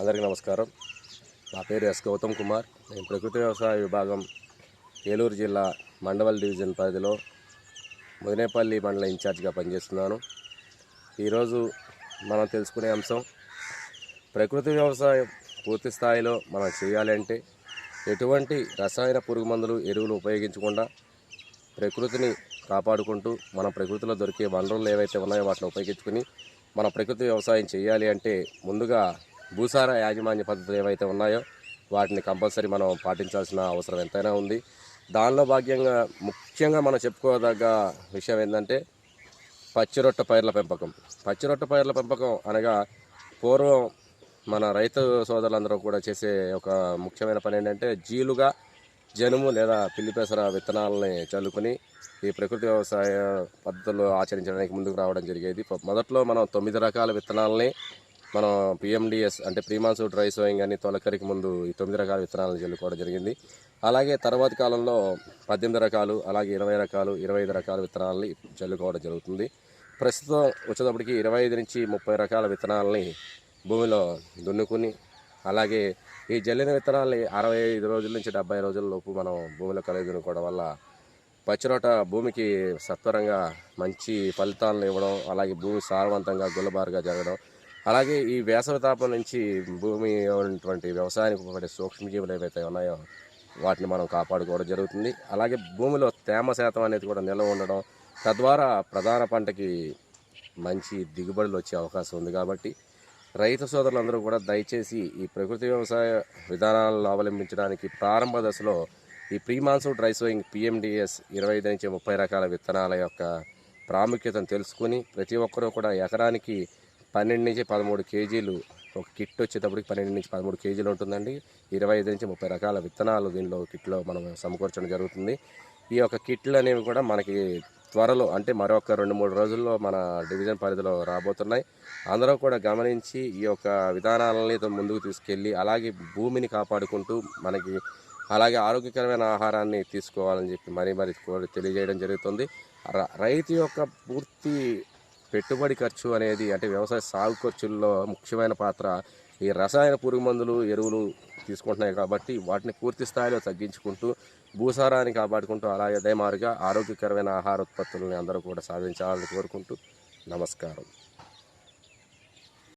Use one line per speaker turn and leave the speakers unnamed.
అందరికీ నమస్కారం. నా పేరు ఎస్ గౌతమ్ కుమార్. నేను ప్రకృతి వ్యవసాయ విభాగం ఏలూరు జిల్లా మండవల్ డివిజన్ పరిధిలో ముదినేపల్లి మండల ఇన్ఛార్జిగా పనిచేస్తున్నాను. ఈరోజు మనం తెలుసుకునే అంశం ప్రకృతి వ్యవసాయం పూర్తి స్థాయిలో మనం చేయాలంటే ఎటువంటి రసాయన పురుగు మందులు ఎరువులు ఉపయోగించకుండా ప్రకృతిని కాపాడుకుంటూ మన ప్రకృతిలో దొరికే వనరులు ఏవైతే ఉన్నాయో వాటిని ఉపయోగించుకుని మన ప్రకృతి వ్యవసాయం చేయాలి అంటే ముందుగా భూసార యాజమాన్య పద్ధతులు ఏవైతే ఉన్నాయో వాటిని కంపల్సరీ మనం పాటించాల్సిన అవసరం ఎంతైనా ఉంది. దానిలో భాగ్యంగా ముఖ్యంగా మనం చెప్పుకోదగ్గ విషయం ఏంటంటే పచ్చిరొట్ట పైర్ల పెంపకం. పచ్చిరొట్ట పైర్ల పెంపకం అనగా పూర్వం మన రైతు సోదరులందరూ కూడా చేసే ఒక ముఖ్యమైన పని ఏంటంటే జీలుగా జనుము లేదా పిల్లిపెసర విత్తనాలని చల్లుకొని ఈ ప్రకృతి వ్యవసాయ పద్ధతులు ఆచరించడానికి ముందుకు రావడం జరిగేది. మొదట్లో మనం తొమ్మిది రకాల విత్తనాలని మనం పిఎండిఎస్ అంటే ప్రీమాన్సూ డ్రై సోయింగ్ అని తొలకరికి ముందు ఈ తొమ్మిది రకాల విత్తనాలను చల్లుకోవడం జరిగింది. అలాగే తర్వాతి కాలంలో పద్దెనిమిది రకాలు అలాగే ఇరవై రకాలు ఇరవై ఐదు రకాల విత్తనాలని చల్లుకోవడం జరుగుతుంది. ప్రస్తుతం వచ్చేటప్పటికి ఇరవై ఐదు నుంచి ముప్పై రకాల విత్తనాలని భూమిలో దున్నుకుని అలాగే ఈ జల్లిన విత్తనాలని అరవై ఐదు రోజుల నుంచి డెబ్బై రోజుల లోపు మనం భూమిలో కలిగి దున్నుకోవడం వల్ల పచ్చిరోట భూమికి సత్వరంగా మంచి ఫలితాలను ఇవ్వడం అలాగే భూమి సారవంతంగా గుల్లబారుగా జరగడం అలాగే ఈ వేసవి తాపం నుంచి భూమి ఉన్నటువంటి వ్యవసాయానికి ఉపయోగపడే సూక్ష్మజీవులు ఏవైతే ఉన్నాయో వాటిని మనం కాపాడుకోవడం జరుగుతుంది. అలాగే భూమిలో తేమ శాతం అనేది కూడా నిల్వ ఉండడం తద్వారా ప్రధాన పంటకి మంచి దిగుబడులు వచ్చే అవకాశం ఉంది కాబట్టి రైతు సోదరులందరూ కూడా దయచేసి ఈ ప్రకృతి వ్యవసాయ విధానాలను అవలంబించడానికి ప్రారంభ దశలో ఈ ప్రీమాన్సూ డ్రై సోయింగ్ పిఎండిఎస్ ఇరవై ఐదు నుంచి ముప్పై రకాల విత్తనాల యొక్క ప్రాముఖ్యతను తెలుసుకుని ప్రతి ఒక్కరూ కూడా ఎకరానికి పన్నెండు నుంచి పదమూడు కేజీలు ఒక కిట్ వచ్చేటప్పటికి పన్నెండు నుంచి పదమూడు కేజీలు ఉంటుందండి. ఇరవై ఐదు నుంచి ముప్పై రకాల విత్తనాలు దీనిలో కిట్లో మనం సమకూర్చడం జరుగుతుంది. ఈ యొక్క కిట్లు అనేవి కూడా మనకి త్వరలో అంటే మరొక రెండు మూడు రోజుల్లో మన డివిజన్ పరిధిలో రాబోతున్నాయి. అందరూ కూడా గమనించి ఈ యొక్క విధానాలని ముందుకు తీసుకెళ్ళి అలాగే భూమిని కాపాడుకుంటూ మనకి అలాగే ఆరోగ్యకరమైన ఆహారాన్ని తీసుకోవాలని చెప్పి మరీ మరి తెలియజేయడం జరుగుతుంది. రైతు యొక్క పూర్తి పెట్టుబడి ఖర్చు అనేది అంటే వ్యవసాయ సాగు ఖర్చుల్లో ముఖ్యమైన పాత్ర ఈ రసాయన పురుగు మందులు ఎరువులు తీసుకుంటున్నాయి కాబట్టి వాటిని పూర్తి స్థాయిలో తగ్గించుకుంటూ భూసారాన్ని కాపాడుకుంటూ అలాగే అదే మారుగా ఆరోగ్యకరమైన ఆహార ఉత్పత్తులని అందరూ కూడా సాధించాలని కోరుకుంటూ నమస్కారం.